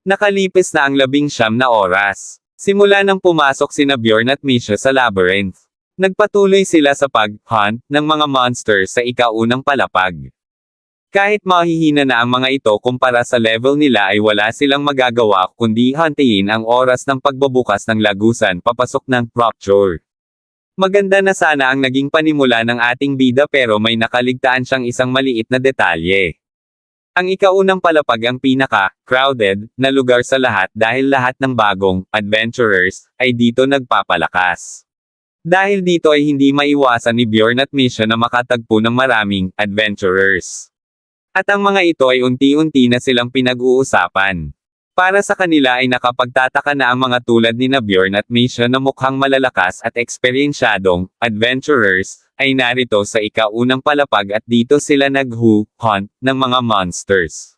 Nakalipis na ang labing siyam na oras. Simula nang pumasok sina Bjorn at Misha sa labyrinth. Nagpatuloy sila sa pag-hunt ng mga monster sa ikaunang palapag. Kahit mahihina na ang mga ito kumpara sa level nila ay wala silang magagawa kundi hantiin ang oras ng pagbabukas ng lagusan papasok ng rupture. Maganda na sana ang naging panimula ng ating bida pero may nakaligtaan siyang isang maliit na detalye. Ang ikaunang palapag ang pinaka-crowded na lugar sa lahat dahil lahat ng bagong adventurers ay dito nagpapalakas. Dahil dito ay hindi maiwasan ni Bjorn at Misha na makatagpo ng maraming adventurers. At ang mga ito ay unti-unti na silang pinag-uusapan. Para sa kanila ay nakapagtataka na ang mga tulad ni na Bjorn at Misha na mukhang malalakas at eksperyensyadong adventurers ay narito sa ikaunang palapag at dito sila nag-hunt ng mga monsters.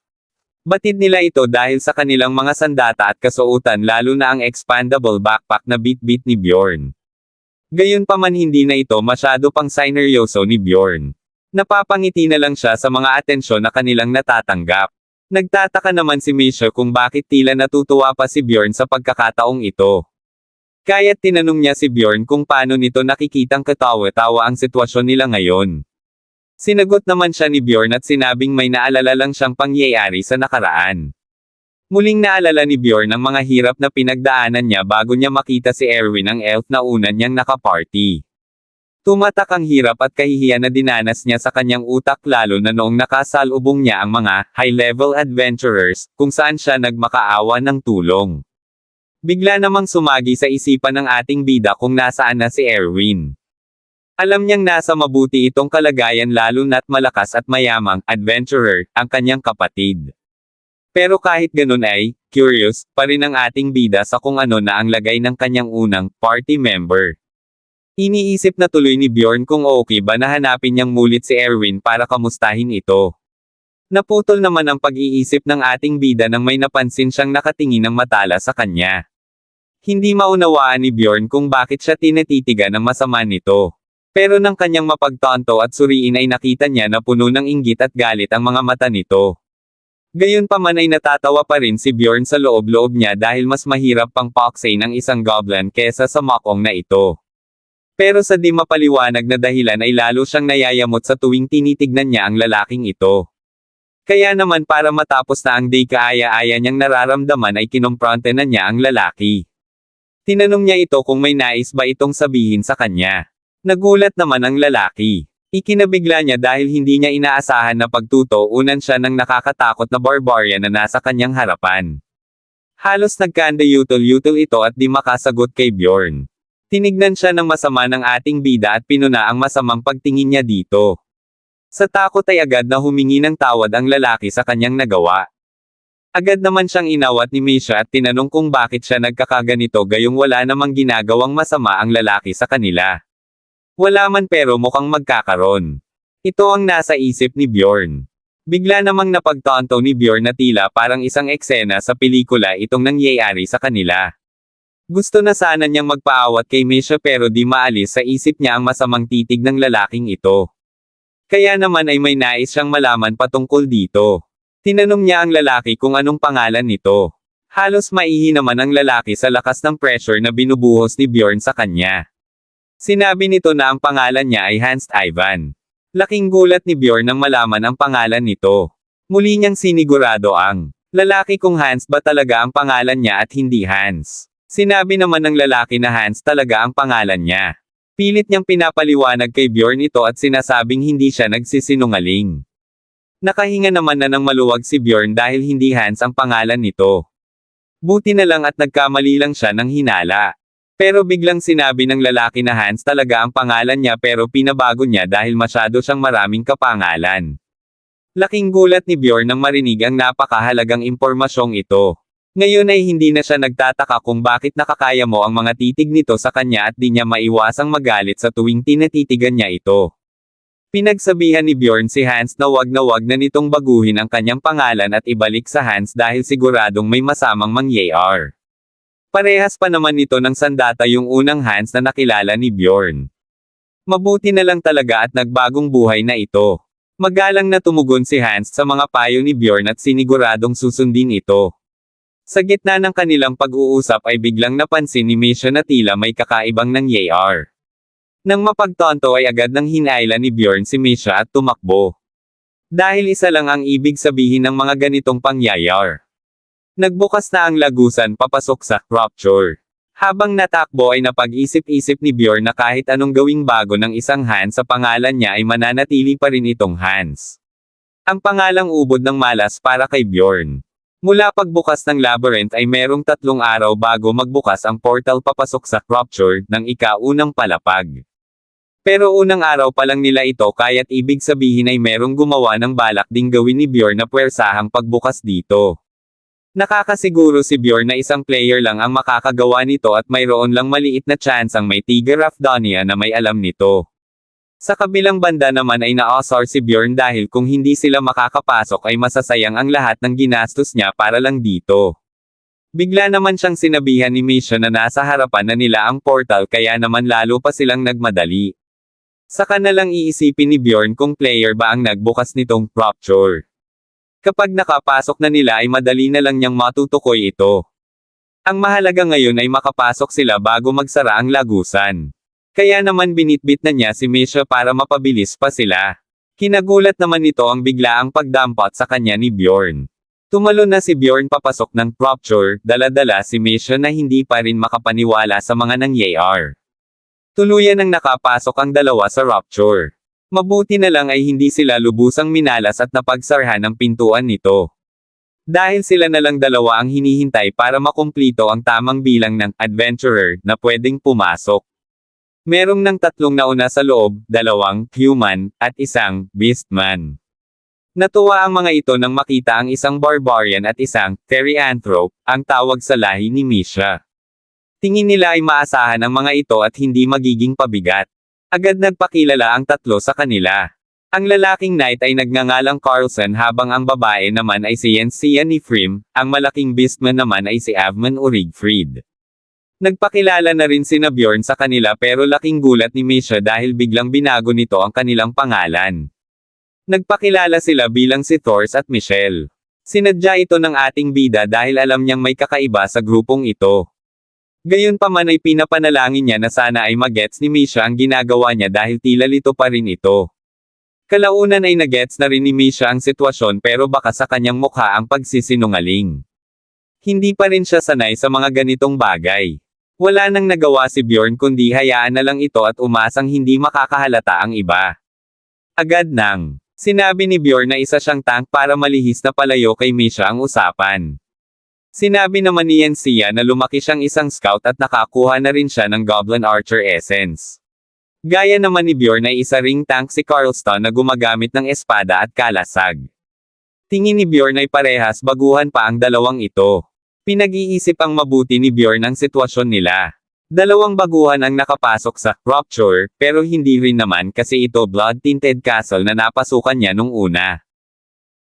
Batid nila ito dahil sa kanilang mga sandata at kasuotan lalo na ang expandable backpack na bit-bit ni Bjorn. Gayunpaman hindi na ito masyado pang sineryoso ni Bjorn. Napapangiti na lang siya sa mga atensyon na kanilang natatanggap. Nagtataka naman si Misha kung bakit tila natutuwa pa si Bjorn sa pagkakataong ito. Kaya't tinanong niya si Bjorn kung paano nito nakikitang katawa-tawa ang sitwasyon nila ngayon. Sinagot naman siya ni Bjorn at sinabing may naalala lang siyang pangyayari sa nakaraan. Muling naalala ni Bjorn ang mga hirap na pinagdaanan niya bago niya makita si Erwin ang elf na una niyang nakaparty. Tumatak ang hirap at kahihiyan na dinanas niya sa kanyang utak lalo na noong nakasalubong niya ang mga high-level adventurers kung saan siya nagmakaawa ng tulong. Bigla namang sumagi sa isipan ng ating bida kung nasaan na si Erwin. Alam niyang nasa mabuti itong kalagayan lalo na't malakas at mayamang adventurer ang kanyang kapatid. Pero kahit ganun ay, curious, pa rin ang ating bida sa kung ano na ang lagay ng kanyang unang party member. Iniisip na tuloy ni Bjorn kung okay ba na hanapin niyang mulit si Erwin para kamustahin ito. Naputol naman ang pag-iisip ng ating bida nang may napansin siyang nakatingin ng matala sa kanya. Hindi maunawaan ni Bjorn kung bakit siya tinatitigan ng masama nito. Pero nang kanyang mapagtanto at suriin ay nakita niya na puno ng inggit at galit ang mga mata nito. Gayunpaman ay natatawa pa rin si Bjorn sa loob-loob niya dahil mas mahirap pang paksay ng isang goblin kesa sa makong na ito. Pero sa di mapaliwanag na dahilan ay lalo siyang nayayamot sa tuwing tinitignan niya ang lalaking ito. Kaya naman para matapos na ang day kaaya-aya niyang nararamdaman ay kinompronte na niya ang lalaki. Tinanong niya ito kung may nais ba itong sabihin sa kanya. Nagulat naman ang lalaki. Ikinabigla niya dahil hindi niya inaasahan na pagtutuunan siya ng nakakatakot na barbarian na nasa kanyang harapan. Halos nagkanda-yutol-yutol ito at di makasagot kay Bjorn. Tinignan siya ng masama ng ating bida at pinuna ang masamang pagtingin niya dito. Sa takot ay agad na humingi ng tawad ang lalaki sa kanyang nagawa. Agad naman siyang inawat ni Misha at tinanong kung bakit siya nagkakaganito gayong wala namang ginagawang masama ang lalaki sa kanila. Wala man pero mukhang magkakaroon. Ito ang nasa isip ni Bjorn. Bigla namang napagtanto ni Bjorn na tila parang isang eksena sa pelikula itong nangyayari sa kanila. Gusto na sana niyang magpaawat kay Misha pero di maalis sa isip niya ang masamang titig ng lalaking ito. Kaya naman ay may nais siyang malaman patungkol dito. Tinanong niya ang lalaki kung anong pangalan nito. Halos maihi naman ang lalaki sa lakas ng pressure na binubuhos ni Bjorn sa kanya. Sinabi nito na ang pangalan niya ay Hans Ivan. Laking gulat ni Bjorn nang malaman ang pangalan nito. Muli niyang sinigurado ang lalaki kung Hans ba talaga ang pangalan niya at hindi Hans. Sinabi naman ng lalaki na Hans talaga ang pangalan niya. Pilit niyang pinapaliwanag kay Bjorn ito at sinasabing hindi siya nagsisinungaling. Nakahinga naman na ng maluwag si Bjorn dahil hindi Hans ang pangalan nito. Buti na lang at nagkamali lang siya ng hinala. Pero biglang sinabi ng lalaki na Hans talaga ang pangalan niya pero pinabago niya dahil masyado siyang maraming kapangalan. Laking gulat ni Bjorn nang marinig ang napakahalagang impormasyong ito. Ngayon ay hindi na siya nagtataka kung bakit nakakaya mo ang mga titig nito sa kanya at di niya maiwasang magalit sa tuwing tinatitigan niya ito. Pinagsabihan ni Bjorn si Hans na wag na wag na nitong baguhin ang kanyang pangalan at ibalik sa Hans dahil siguradong may masamang mangyayar. Parehas pa naman nito ng sandata yung unang Hans na nakilala ni Bjorn. Mabuti na lang talaga at nagbagong buhay na ito. Magalang na tumugon si Hans sa mga payo ni Bjorn at siniguradong susundin ito. Sa gitna ng kanilang pag-uusap ay biglang napansin ni Misha na tila may kakaibang nangyayar. Nang mapagtonto ay agad nang hinayla ni Bjorn si Misha at tumakbo. Dahil isa lang ang ibig sabihin ng mga ganitong pangyayar. Nagbukas na ang lagusan papasok sa rupture. Habang natakbo ay napag-isip-isip ni Bjorn na kahit anong gawing bago ng isang Hans sa pangalan niya ay mananatili pa rin itong Hans. Ang pangalang ubod ng malas para kay Bjorn. Mula pagbukas ng labyrinth ay merong tatlong araw bago magbukas ang portal papasok sa rupture ng ikaunang palapag. Pero unang araw pa lang nila ito kaya't ibig sabihin ay merong gumawa ng balak ding gawin ni Bjorn na puwersahang pagbukas dito. Nakakasiguro si Bjorn na isang player lang ang makakagawa nito at mayroon lang maliit na chance ang may Tiger Rafdonia na may alam nito. Sa kabilang banda naman ay naasar si Bjorn dahil kung hindi sila makakapasok ay masasayang ang lahat ng ginastos niya para lang dito. Bigla naman siyang sinabihan ni Misha na nasa harapan na nila ang portal kaya naman lalo pa silang nagmadali. Saka na lang iisipin ni Bjorn kung player ba ang nagbukas nitong rupture. Kapag nakapasok na nila ay madali na lang niyang matutukoy ito. Ang mahalaga ngayon ay makapasok sila bago magsara ang lagusan. Kaya naman binitbit na niya si Misha para mapabilis pa sila. Kinagulat naman nito ang biglaang pagdampot sa kanya ni Bjorn. Tumalo na si Bjorn papasok ng rupture, daladala si Misha na hindi pa rin makapaniwala sa mga nangyayar. Tuluyan ang nakapasok ang dalawa sa rupture. Mabuti na lang ay hindi sila lubusang minalas at napagsarhan ang pintuan nito. Dahil sila na lang dalawa ang hinihintay para makumplito ang tamang bilang ng adventurer na pwedeng pumasok. Merong ng tatlong nauna sa loob, dalawang human, at isang beastman. Natuwa ang mga ito nang makita ang isang barbarian at isang therianthrope, ang tawag sa lahi ni Misha. Tingin nila ay maasahan ang mga ito at hindi magiging pabigat. Agad nagpakilala ang tatlo sa kanila. Ang lalaking knight ay nagngangalang Carlson habang ang babae naman ay si Yensia Nifrim, ang malaking beastman naman ay si Avman Urigfried. Nagpakilala na rin si Bjorn sa kanila pero laking gulat ni Misha dahil biglang binago nito ang kanilang pangalan. Nagpakilala sila bilang si Thors at Michelle. Sinadya ito ng ating bida dahil alam niyang may kakaiba sa grupong ito. Gayunpaman ay pinapanalangin niya na sana ay magets ni Misha ang ginagawa niya dahil tila lito pa rin ito. Kalaunan ay nagets na rin ni Misha ang sitwasyon pero baka sa kanyang mukha ang pagsisinungaling. Hindi pa rin siya sanay sa mga ganitong bagay. Wala nang nagawa si Bjorn kundi hayaan na lang ito at umasang hindi makakahalata ang iba. Agad nang, sinabi ni Bjorn na isa siyang tank para malihis na palayo kay Misha ang usapan. Sinabi naman ni Yensia na lumaki siyang isang scout at nakakuha na rin siya ng Goblin Archer Essence. Gaya naman ni Bjorn ay isa ring tank si Carlston na gumagamit ng espada at kalasag. Tingin ni Bjorn ay parehas baguhan pa ang dalawang ito. Pinag-iisip ang mabuti ni Bjorn ang sitwasyon nila. Dalawang baguhan ang nakapasok sa Rupture, pero hindi rin naman kasi ito blood-tinted castle na napasukan niya nung una.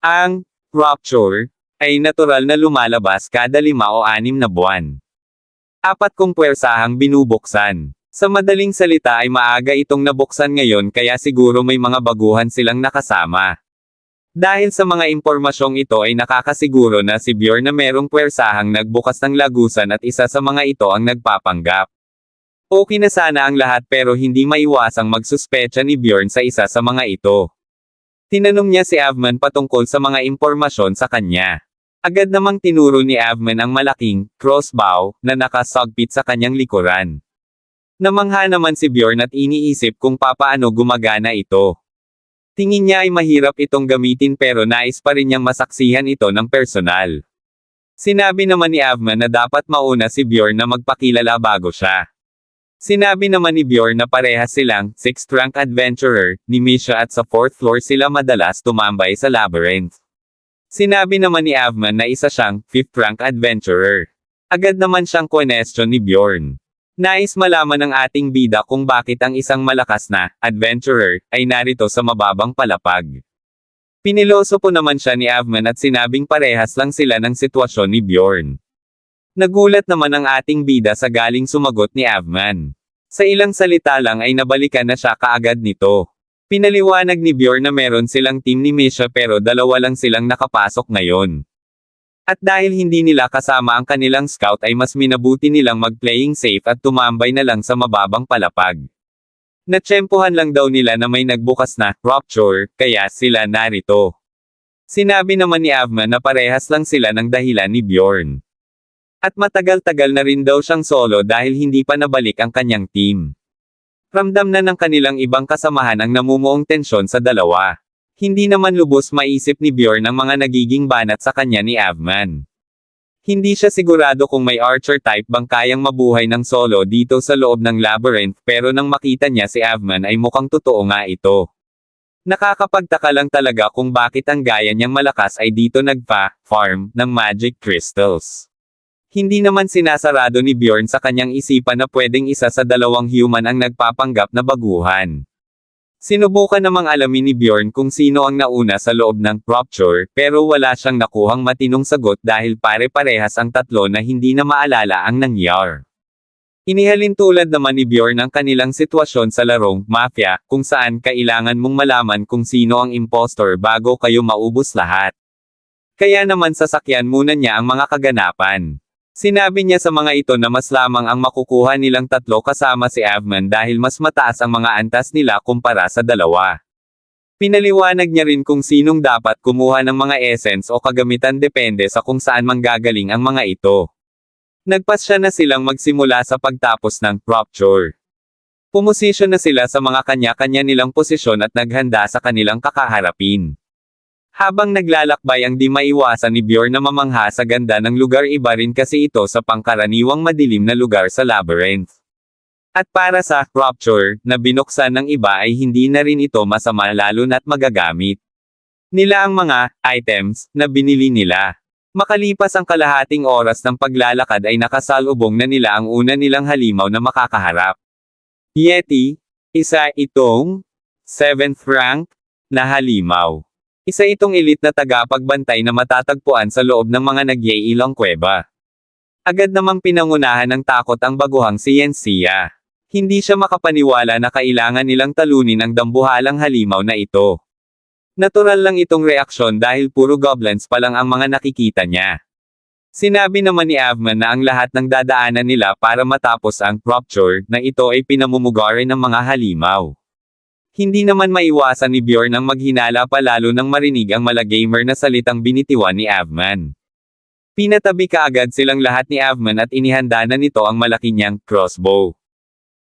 Ang Rupture ay natural na lumalabas kada lima o anim na buwan. Apat kong puwersahang binubuksan. Sa madaling salita ay maaga itong nabuksan ngayon kaya siguro may mga baguhan silang nakasama. Dahil sa mga impormasyong ito ay nakakasiguro na si Bjorn na merong puwersahang nagbukas ng lagusan at isa sa mga ito ang nagpapanggap. Okay na sana ang lahat pero hindi maiwasang magsuspecha ni Bjorn sa isa sa mga ito. Tinanong niya si Avman patungkol sa mga impormasyon sa kanya. Agad namang tinuro ni Avman ang malaking crossbow na nakasagpit sa kanyang likuran. Namangha naman si Bjorn at iniisip kung papaano gumagana ito. Tingin niya ay mahirap itong gamitin pero nais pa rin niyang masaksihan ito ng personal. Sinabi naman ni Avman na dapat mauna si Bjorn na magpakilala bago siya. Sinabi naman ni Bjorn na parehas silang 6th rank adventurer ni Misha at sa 4th floor sila madalas tumambay sa labyrinth. Sinabi naman ni Avman na isa siyang 5th rank adventurer. Agad naman siyang question ni Bjorn. Nais malaman ng ating bida kung bakit ang isang malakas na adventurer ay narito sa mababang palapag. Piniloso po naman siya ni Avman at sinabing parehas lang sila ng sitwasyon ni Bjorn. Nagulat naman ang ating bida sa galing sumagot ni Avman. Sa ilang salita lang ay nabalikan na siya kaagad nito. Pinaliwanag ni Bjorn na meron silang team ni Misha pero dalawa lang silang nakapasok ngayon. At dahil hindi nila kasama ang kanilang scout ay mas minabuti nilang mag-playing safe at tumambay na lang sa mababang palapag. Natsyempohan lang daw nila na may nagbukas na rupture, kaya sila narito. Sinabi naman ni Avman na parehas lang sila ng dahilan ni Bjorn. At matagal-tagal na rin daw siyang solo dahil hindi pa nabalik ang kanyang team. Ramdam na ng kanilang ibang kasamahan ang namumuong tensyon sa dalawa. Hindi naman lubos maisip ni Bjorn ang mga nagiging banat sa kanya ni Avman. Hindi siya sigurado kung may archer type bang kayang mabuhay ng solo dito sa loob ng labyrinth pero nang makita niya si Avman ay mukhang totoo nga ito. Nakakapagtaka lang talaga kung bakit ang gaya niyang malakas ay dito nagpa-farm ng magic crystals. Hindi naman sinasarado ni Bjorn sa kanyang isipan na pwedeng isa sa dalawang human ang nagpapanggap na baguhan. Sinubukan namang alamin ni Bjorn kung sino ang nauna sa loob ng rupture, pero wala siyang nakuhang matinong sagot dahil pare-parehas ang tatlo na hindi na maalala ang nangyar. Inihalin tulad naman ni Bjorn ang kanilang sitwasyon sa larong Mafia, kung saan kailangan mong malaman kung sino ang impostor bago kayo maubos lahat. Kaya naman sasakyan muna niya ang mga kaganapan. Sinabi niya sa mga ito na mas lamang ang makukuha nilang tatlo kasama si Avman dahil mas mataas ang mga antas nila kumpara sa dalawa. Pinaliwanag niya rin kung sinong dapat kumuha ng mga essence o kagamitan depende sa kung saan manggagaling ang mga ito. Nagpasya na silang magsimula sa pagtapos ng rupture. Pumosisyon na sila sa mga kanya-kanya nilang posisyon at naghanda sa kanilang kakaharapin. Habang naglalakbay ang di maiwasan ni Bjorn na mamangha sa ganda ng lugar iba rin kasi ito sa pangkaraniwang madilim na lugar sa labyrinth. At para sa rupture na binuksan ng iba ay hindi na rin ito masama lalo na't magagamit. Nila ang mga items na binili nila. Makalipas ang kalahating oras ng paglalakad ay nakasalubong na nila ang una nilang halimaw na makakaharap. Yeti, isa itong 7th rank na halimaw. Isa itong elite na tagapagbantay na matatagpuan sa loob ng mga nagyailang kuweba. Agad namang pinangunahan ng takot ang baguhang si Yensia. Hindi siya makapaniwala na kailangan nilang talunin ang dambuhalang halimaw na ito. Natural lang itong reaksyon dahil puro goblins pa lang ang mga nakikita niya. Sinabi naman ni Avman na ang lahat ng dadaanan nila para matapos ang rupture na ito ay pinamumugarin ng mga halimaw. Hindi naman maiwasan ni Bjorn ang maghinala pa lalo nang marinig ang malagamer na salitang binitiwan ni Avman. Pinatabi kaagad silang lahat ni Avman at inihanda na nito ang malaki niyang crossbow.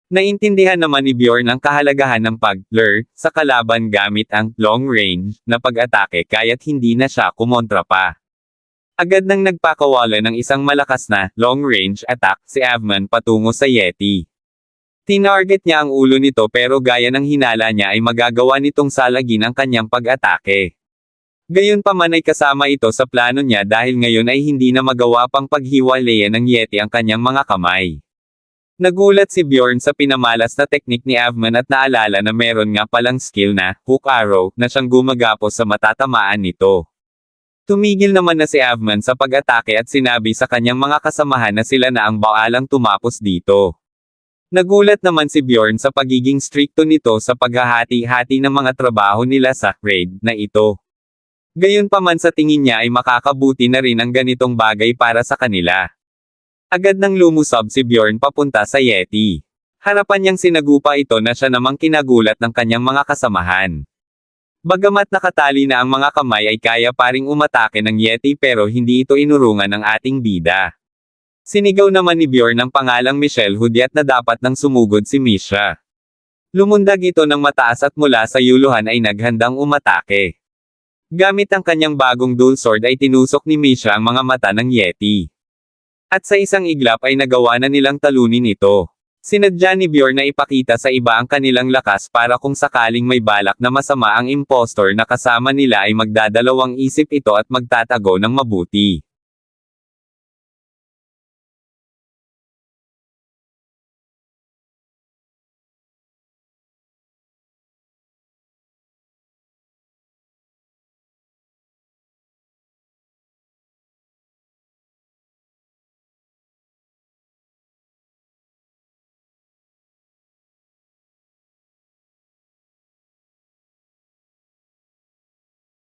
Naintindihan naman ni Bjorn ang kahalagahan ng pag-lure sa kalaban gamit ang long range na pag-atake kaya't hindi na siya kumontra pa. Agad nang nagpakawala ng isang malakas na long range attack si Avman patungo sa Yeti. Tinarget niya ang ulo nito pero gaya ng hinala niya ay magagawa nitong salagin ang kanyang pag-atake. Gayunpaman ay kasama ito sa plano niya dahil ngayon ay hindi na magawa pang paghiwalayan ng Yeti ang kanyang mga kamay. Nagulat si Bjorn sa pinamalas na teknik ni Avman at naalala na meron nga palang skill na hook arrow na siyang gumagapos sa matatamaan nito. Tumigil naman na si Avman sa pag-atake at sinabi sa kanyang mga kasamahan na sila na ang baalang tumapos dito. Nagulat naman si Bjorn sa pagiging strikto nito sa paghahati-hati ng mga trabaho nila sa raid na ito. Gayunpaman sa tingin niya ay makakabuti na rin ang ganitong bagay para sa kanila. Agad nang lumusob si Bjorn papunta sa Yeti. Harapan niyang sinagupa ito na siya namang kinagulat ng kanyang mga kasamahan. Bagamat nakatali na ang mga kamay ay kaya paring umatake ng Yeti pero hindi ito inurungan ng ating bida. Sinigaw naman ni Bjorn ang pangalang Michelle Hudyat na dapat nang sumugod si Misha. Lumundag ito ng mataas at mula sa yuluhan ay naghandang umatake. Gamit ang kanyang bagong dual sword ay tinusok ni Misha ang mga mata ng Yeti. At sa isang iglap ay nagawa na nilang talunin ito. Sinadya ni Bjorn na ipakita sa iba ang kanilang lakas para kung sakaling may balak na masama ang impostor na kasama nila ay magdadalawang isip ito at magtatago ng mabuti.